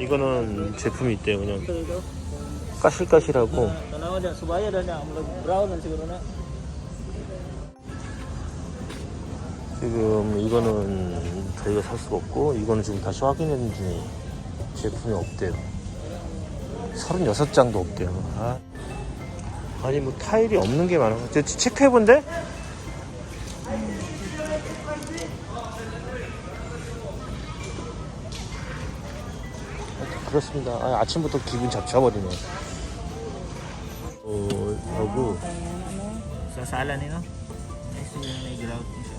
이거는 제품이 있대요. 그냥. 까실까실하고 na. 지금 이거는 저희가 살 수가 없고 이거는 지금 다시 확인했는 중에 제품이 없대요. 36장도 없대요. 아. 아니 뭐 타일이 없는 게 많아. 저 체크해본데? 그렇습니다. 아, 아침부터 기분 잡쳐버리네. 어, 하고 Sa sala nila. Nice yung may grout mo siya.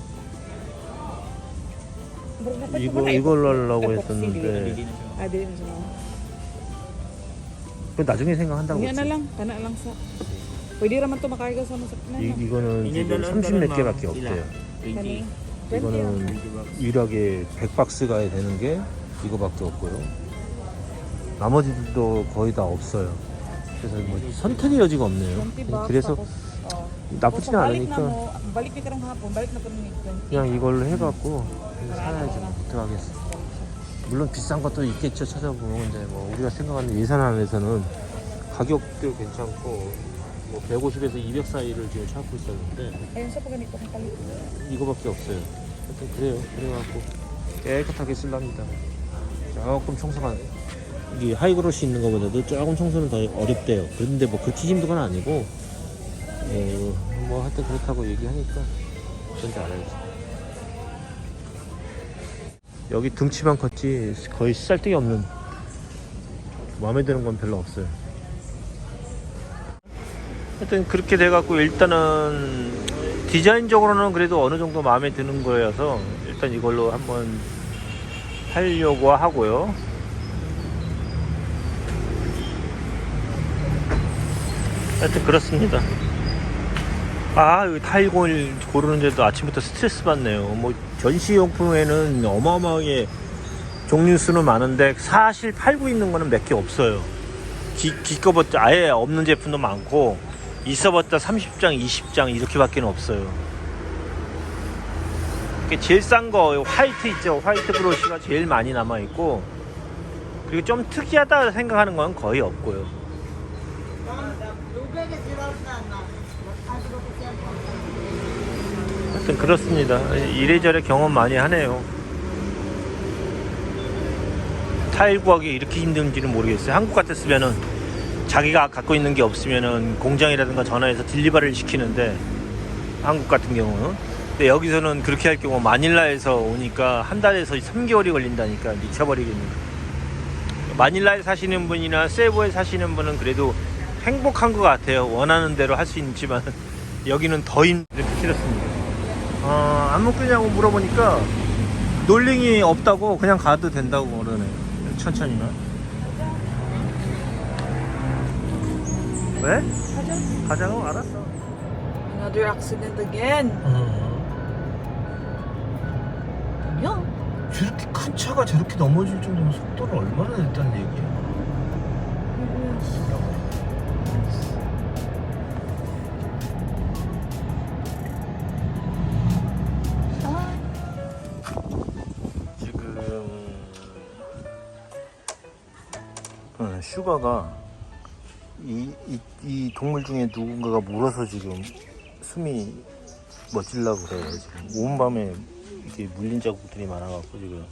이거 이걸로 하려고 했었는데 na siya. Ah, dili na siya. 그 나중에 생각한다고 Nga 했지. na lang, kana lang sa. Pwede raman to makaiga sa masakyan. 이, 이거는 Hindi 지금 dalawang 30몇 dalawang 개밖에 mga 없대요. ilan? 20. 이거는 유일하게 100박스가 되는 게 이거밖에 없고요. 나머지들도 거의 다 없어요. 그래서 뭐 선택의 여지가 없네요. 20 bucks. 그래서 oh. 나쁘지는 na 않으니까 ng 20. 그냥 이걸로 해갖고 살아야지 뭐 어떡하겠어. 물론 비싼 것도 있겠죠 찾아보면 근데 뭐 우리가 생각하는 예산 안에서는 가격도 괜찮고 뭐 150에서 200 사이를 지금 찾고 있었는데 palit. 이거밖에 없어요. 하여튼 그래요. 그래갖고 깨끗하게 쓸랍니다. 조금 청소가 이게 하이그로시 있는 것보다도 조금 청소는 더 어렵대요. 그런데 뭐 그렇게 힘든 건 아니고 어, 뭐 하여튼 그렇다고 얘기하니까 뭔지 알아야지. 여기 등치만 컸지 거의 쌀데기 없는 마음에 드는 건 별로 없어요. 하여튼 그렇게 돼갖고 일단은 디자인적으로는 그래도 어느 정도 마음에 드는 거여서 일단 이걸로 한번 하려고 하고요. 하여튼 그렇습니다. 아, 여기 타일골 고르는데도 아침부터 스트레스 받네요. 뭐 전시용품에는 어마어마하게 종류 수는 많은데 사실 팔고 있는 거는 몇 개 없어요. 기, 기껏봤자 아예 없는 제품도 많고 있어봤자 30장, 20장 이렇게밖에 없어요. 제일 싼 거 화이트 있죠. 화이트 브러쉬가 제일 많이 남아 있고 그리고 좀 특이하다 생각하는 건 거의 없고요. 하여튼 그렇습니다. 이래저래 경험 많이 하네요. 타일 구하기 이렇게 힘든지는 모르겠어요. 한국 같았으면은 자기가 갖고 있는 게 없으면은 공장이라든가 전화해서 딜리버리를 시키는데 한국 같은 경우는 근데 여기서는 그렇게 할 경우 마닐라에서 오니까 한 달에서 3개월이 걸린다니까 미쳐버리겠네. 마닐라에 사시는 분이나 세부에 사시는 분은 그래도 행복한 것 같아요. 원하는 대로 할 수 있지만 여기는 더 힘. 이렇게 싫었습니다. 어, 안 먹겠냐고 물어보니까 놀링이 없다고 그냥 가도 된다고 그러네. 천천히만. 왜? Kaja. 가자고 알았어. Another accident again. 야, 저렇게 큰 차가 저렇게 넘어질 정도면 속도를 얼마나 냈다는 얘기야? 슈가가 이, 이, 이 동물 중에 누군가가 물어서 지금 숨이 멎으려고 그래요 지금. 온 밤에 이렇게 물린 자국들이 많아갖고 지금.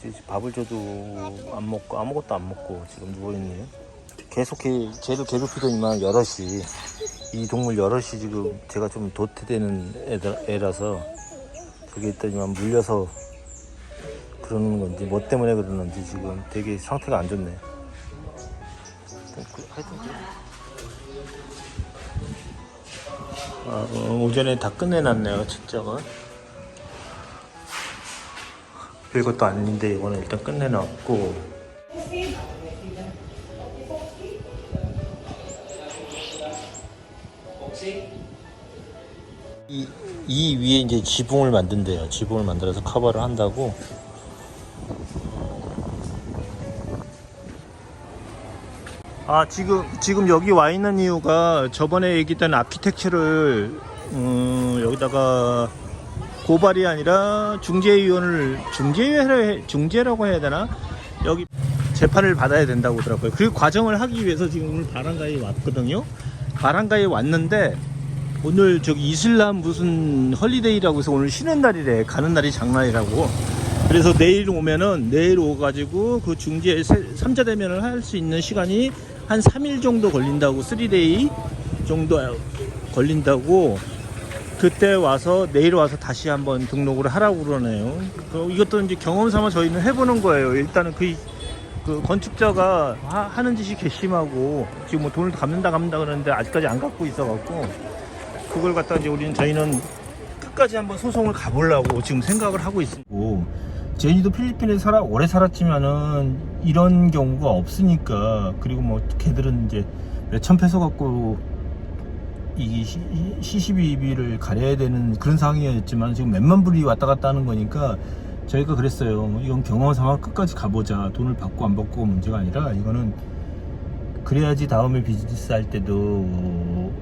지금 밥을 줘도 안 먹고 아무것도 안 먹고 지금 누워있네요 계속 해, 쟤를 괴롭히더니만 여럿이 이 동물 여럿이 지금 제가 좀 도태되는 애들, 애라서 저기 있더니만 물려서 그러는 건지 뭐 때문에 그러는지 지금 되게 상태가 안 좋네. 그- 하여튼 그- 아, 어, 오전에 다 끝내놨네요 책장은. 별것도 아닌데 이거는 일단 끝내놨고. 이, 이 위에 이제 지붕을 만든대요. 지붕을 만들어서 커버를 한다고 아 지금 지금 여기 와 있는 이유가 저번에 얘기했던 아키텍처를 음, 여기다가 고발이 아니라 중재위원을 중재회 중재라고 해야 되나 여기 재판을 받아야 된다고 하더라고요. 그 과정을 하기 위해서 지금 오늘 바란가에 왔거든요. 바란가에 왔는데 오늘 저기 이슬람 무슨 헐리데이라고 해서 오늘 쉬는 날이래. 가는 날이 장날이라고. 그래서 내일 오면은 내일 오가지고 그 중재 3자 대면을 할 수 있는 시간이 한 3일 정도 걸린다고 3데이 정도 걸린다고 그때 와서 내일 와서 다시 한번 등록을 하라고 그러네요. 그 이것도 이제 경험 삼아 저희는 해보는 거예요. 일단은 그, 그 건축자가 하, 는 짓이 괘씸하고 지금 뭐 돈을 갚는다 갚는다 그러는데 아직까지 안 갚고 있어갖고 그걸 갖다 이제 우리는 저희는 끝까지 한번 소송을 가보려고 지금 생각을 하고 있고 제니도 필리핀에 살아 오래 살았지만은 이런 경우가 없으니까 그리고 뭐 걔들은 이제 몇천 페소 갖고 이 시시비비를 가려야 되는 그런 상황이었지만 지금 몇만 불이 왔다 갔다 하는 거니까 저희가 그랬어요. 이건 경험 삼아 끝까지 가보자. 돈을 받고 안 받고 문제가 아니라 이거는 그래야지 다음에 비즈니스 할 때도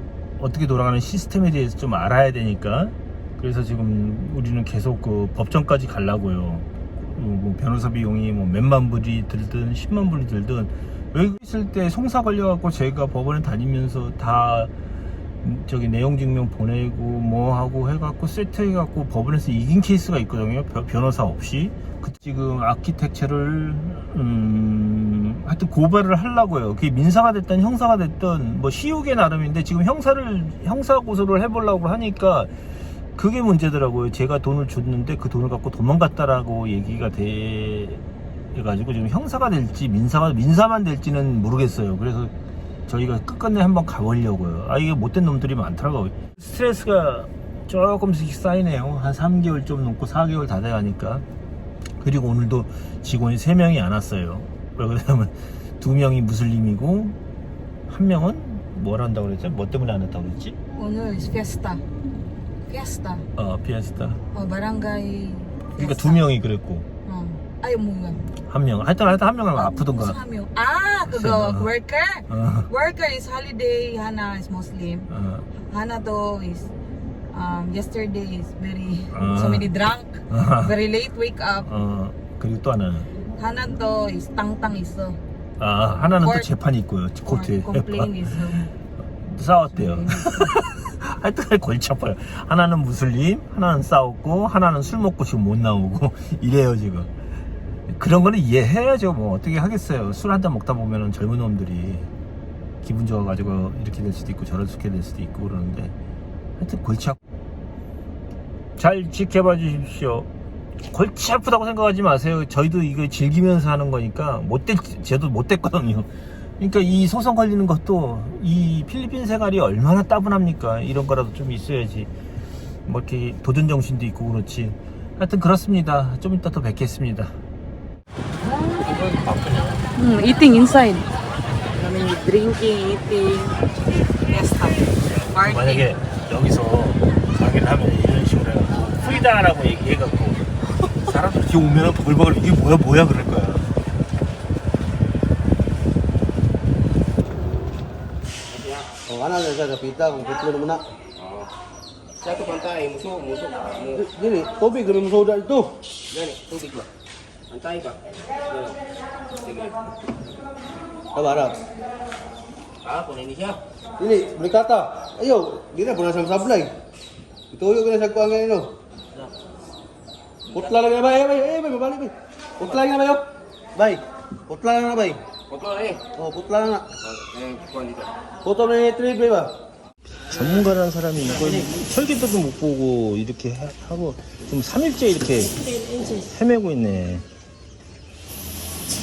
어떻게 돌아가는 시스템에 대해서 좀 알아야 되니까 그래서 지금 우리는 계속 그 법정까지 가려고요. 뭐 변호사 비용이 뭐 몇만 불이 들든 10만 불이 들든 외국 있을 때 송사 걸려갖고 제가 법원에 다니면서 다 저기 내용 증명 보내고 뭐 하고 해갖고 세트해갖고 법원에서 이긴 케이스가 있거든요. 변- 변호사 없이. 그 지금 아키텍처를 음 하여튼 고발을 하려고요. 그게 민사가 됐든 형사가 됐든 뭐 시우게 나름인데 지금 형사를 형사 고소를 해보려고 하니까 그게 문제더라고요. 제가 돈을 줬는데 그 돈을 갖고 도망갔다라고 얘기가 돼 가지고 지금 형사가 될지 민사가 민사만 될지는 모르겠어요. 그래서 저희가 끝끝내 한번 가보려고요. 아, 이게 못된 놈들이 많더라고요. 스트레스가 조금씩 쌓이네요. 한 3개월 좀 넘고 4개월 다 돼가니까. 그리고 오늘도 직원이 3명이 안 왔어요. 왜 그러냐면 2명이 무슬림이고, 한 명은 뭘 한다고 그랬죠? 뭐 때문에 안 왔다고 그랬지? 오늘 Fiesta. 어, 피에스타. 어, barangay. 그러니까 두 명이 그랬고, 어. Ay, 뭔가. 한 명. 하여튼, 하여튼 한 명은 아프던가. Sabi- Ah, Sino? 그거 worker. 어, Worker is holiday. Hana is Muslim. 어, Hana to is um, yesterday is very Ah. so many drunk. 어, Very late wake up. 어, 그리고 또 하나는. Hana to is tangtang 있어. 아, 하나는 또 Court. 재판이 있고요. 코트에. complain 있어. 싸웠대요. 하여튼 골치 아파요. 하나는 무슬림, 하나는 싸웠고, 하나는 술 먹고 지금 못 나오고, 이래요, 지금. 그런 거는 이해해야죠. 뭐, 어떻게 하겠어요. 술 한 잔 먹다 보면은 젊은 놈들이 기분 좋아가지고 이렇게 될 수도 있고, 저렇게 될 수도 있고 그러는데, 하여튼 골치 아프. 잘 지켜봐 주십시오. 골치 아프다고 생각하지 마세요. 저희도 이거 즐기면서 하는 거니까, 못될, 저도 못 됐거든요. 그러니까 이 소송 걸리는 것도 이 필리핀 생활이 얼마나 따분합니까? 이런 거라도 좀 있어야지. 뭐 이렇게 도전 정신도 있고 그렇지. 하여튼 그렇습니다. 좀 이따 또 뵙겠습니다. Hmm, eating inside. I mean, drinking, eating. Fiesta. Party. 만약에 여기서 강의를 하면 이런 식으로 해갖고 프리다라고 얘기해갖고 사람들이 뒤에 오면 버글버글 이게 뭐야 뭐야 그럴 거야. Na siya kapita, kung putlo naman na. Sa ito pantay, musok, musok. Mu- Dili, tubig, kami soda ito. Gani, tubig ba? Antay ka. Gani. Sige. Kabarap. Ah, kung hindi siya. Dili, berkata. Ayo, di na, puna sa sablay. Ituyo ko na sa kuang ngayon, no? Putla lang na ba? Eh, bay, eh, bay, mabalik, bay. Putla lang na ba, yo? Bay, putla lang na, bay. Eh, kuwan dito. Puto na yung trade, bay, ba? 전문가라는 사람이 이걸 설계도도 못 보고 이렇게 하- 하고 좀 3일째 이렇게 헤매고 있네.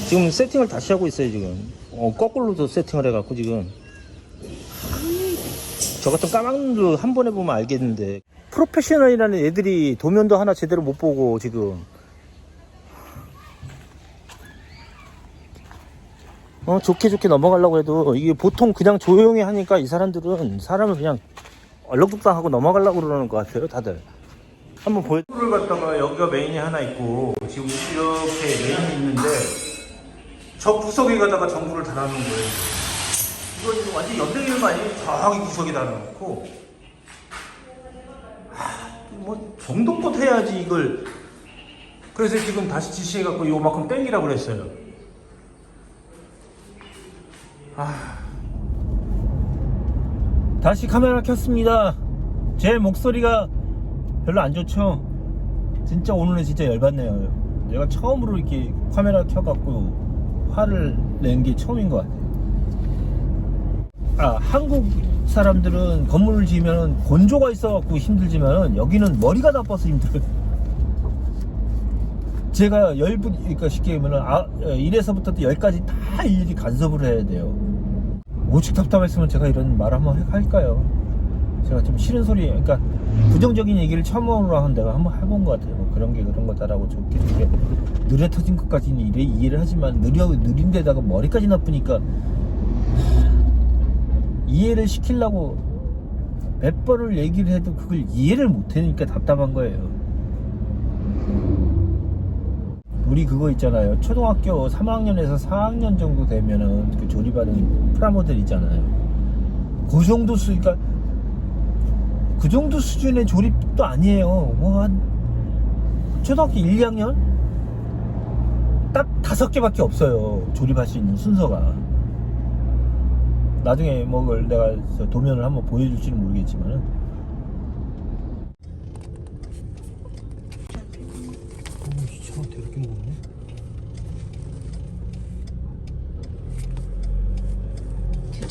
지금 세팅을 다시 하고 있어요 지금. 어, 거꾸로도 세팅을 해갖고 지금. 저 같은 까막눈도 한 번에 보면 알겠는데 프로페셔널이라는 애들이 도면도 하나 제대로 못 보고 지금. 어, 좋게 좋게 넘어가려고 해도 이게 보통 그냥 조용히 하니까 이 사람들은 사람을 그냥 얼렁뚱땅 하고 넘어가려고 그러는 것 같아요, 다들. 한번 보여. 를 갔다가 여기가 메인이 하나 있고 지금 이렇게 메인이 있는데 저 구석에 가다가 전구를 달아놓은 거예요. 이거 완전 연대기만 아니고 저기 구석에 달아놓고 하, 뭐 정도껏 해야지 이걸 그래서 지금 다시 지시해갖고 요만큼 땡기라고 그랬어요 아. 다시 카메라 켰습니다. 제 목소리가 별로 안 좋죠? 진짜 오늘은 진짜 열받네요. 내가 처음으로 이렇게 카메라 켜갖고 화를 낸 게 처음인 것 같아요. 아 한국 사람들은 건물을 지으면 건조가 있어갖고 힘들지만 여기는 머리가 나빠서 힘들어요. 제가 열분 그러니까 쉽게 얘기하면 아 1에서부터 10까지 다 일일이 간섭을 해야 돼요. 오직 답답했으면 제가 이런 말 한번 해- 할까요? 제가 좀 싫은 소리, 그러니까 부정적인 얘기를 처음으로 한 내가 한번 해본 것 같아요. 뭐 그런 게 그런 거다라고 좋게 좋게 느려 터진 것까지는 이래 이해를 하지만 느려 느린 데다가 머리까지 나쁘니까 이해를 시키려고 몇 번을 얘기를 해도 그걸 이해를 못 하니까 답답한 거예요. 우리 그거 있잖아요. 초등학교 3학년에서 4학년 정도 되면은 그 조립하는 프라모델 있잖아요. 그 정도 수, 그러니까 그 정도 수준의 조립도 아니에요. 뭐 한 초등학교 1, 2학년 딱 다섯 개밖에 없어요. 조립할 수 있는 순서가. 나중에 뭐 내가 저 도면을 한번 보여줄지는 모르겠지만은 차 더럽게 먹었네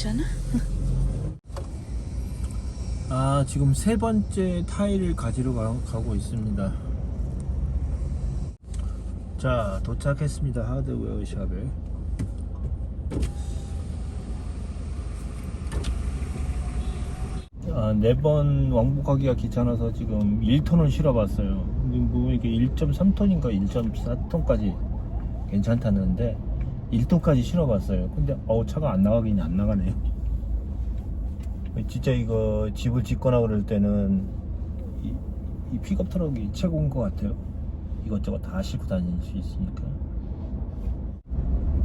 괜찮아? 아 지금 세 번째 타일을 가지러 가, 가고 있습니다 자 도착했습니다 하드웨어 샵에 아, 네번 왕복하기가 귀찮아서 지금 1톤을 실어봤어요. 뭐 이게 1.3톤인가 1.4톤까지 괜찮다는데 1톤까지 실어봤어요. 근데 어우 차가 안 나가긴 안 나가네요. 진짜 이거 집을 짓거나 그럴 때는 이, 이 픽업 트럭이 최고인 것 같아요. 이것저것 다 싣고 다닐 수 있으니까.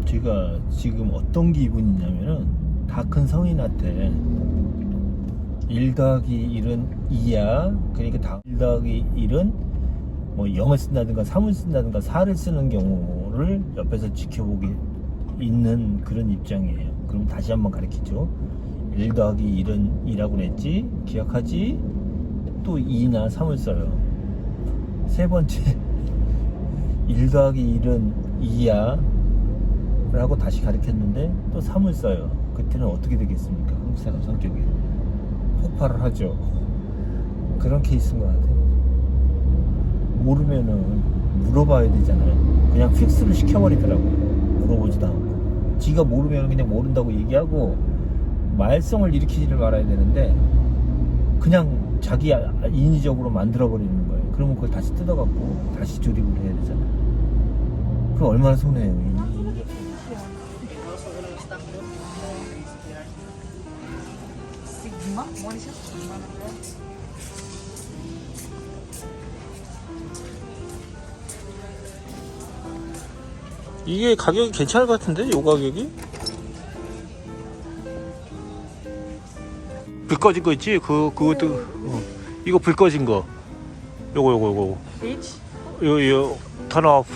제가 지금 어떤 기분이냐면은 다 큰 성인한테 1 더하기 1은 2야. 그러니까 다1 더하기 1은 뭐 0을 쓴다든가 3을 쓴다든가 4를 쓰는 경우를 옆에서 지켜보게 있는 그런 입장이에요. 그럼 다시 한번 가르치죠. 1 더하기 1은 2라고 그랬지? 기억하지? 또 2나 3을 써요. 세 번째 1 더하기 1은 2야. 라고 다시 가르쳤는데 또 3을 써요. 그때는 어떻게 되겠습니까? 한국 사람 성격이. 폭발을 하죠. 그런 케이스인 것 같아요. 모르면은 물어봐야 되잖아요. 그냥 픽스를 시켜버리더라고요. 물어보지도 않고. 지가 모르면 그냥 모른다고 얘기하고 말썽을 일으키지를 말아야 되는데 그냥 자기 아- 인위적으로 만들어버리는 거예요. 그러면 그걸 다시 뜯어갖고 다시 조립을 해야 되잖아요. 그럼 얼마나 손해예요. Sigma na ba? 이게 가격이 괜찮을 것 같은데 요 가격이? 불 꺼진 거 있지? 그 그것도 어. 이거 불 꺼진 거. 요거 요거 요거. H? 요요 턴오프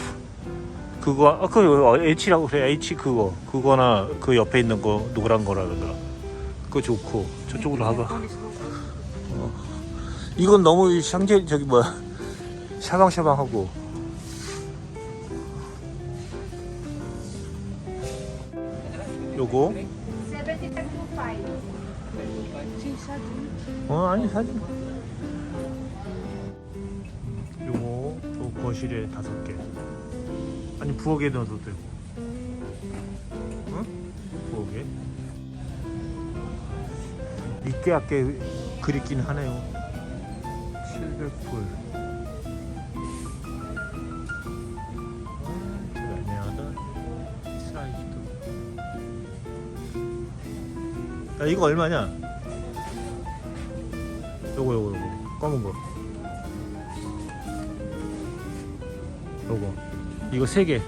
그거 아그 H라고 그래. H 그거. 그거나 그 옆에 있는 거 노란 거라 그러더라. 그거 좋고. 저쪽으로 가봐. 이건 너무 샹제 저기 뭐야. 샤방샤방하고 요거. 7525. 어 아니 사진. 요거 요 거실에 다섯 개. 아니 부엌에 넣어도 되고. 응? 부엌에. 있게 아게 그립긴 하네요. 700불 야 이거 얼마냐? 요거 요거 요거. 검은 거. 요거. 이거 세개